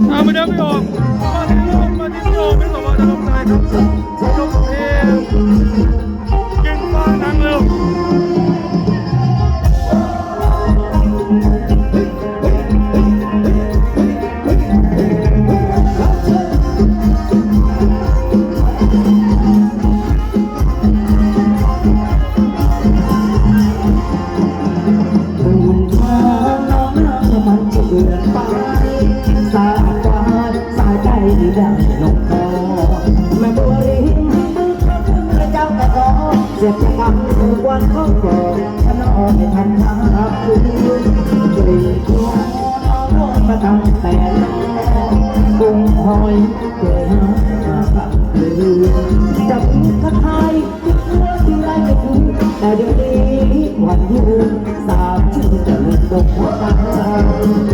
อามาเดินไม่ออกมาที่โลกมาที่โลกไม่สบารถจะลงใจครับลงเพลงกิ สาดกวาสายใจที่ได้ลงคอแม่บัวริงมึงเข้าถึงพระเจ้าแต่ขอเสียใจกรรมทุกวันข้องกอฉันอ่อนไม่ทันทาคืนกรีดตัวน้องน้องมาตั้งแต่น้องกุ้งหอยเกิดมาตักลืมจับมือทักทายจุดหัวที่ไรไม่ถึงแต่เดี๋ยวนี้วันยืนสาบชื่อจะลืมบกหัวตาอยู่ริมน้ำนับวายกินยามาบางคุยด้วยกันให้ทำน้ำพริกน้ำปลาเลยมาแดกปันเป็นเหนื่อยแค่ไหนหัวใจสับรับสั่นพี่เลยหา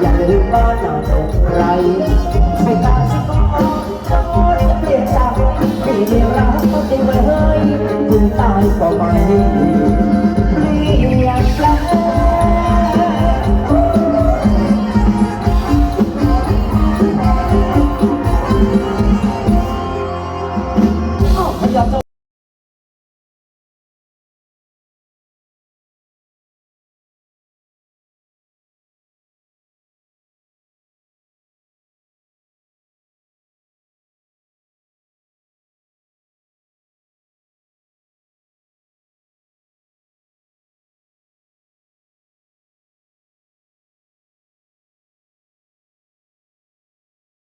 อย่าลืมบ้านนาตรงไรไม่ตามสิก็จะโอยจะเปลี่ยนจากที่เดียวรักก็จริงไว้เฮ้ยคุณตายก็ไม่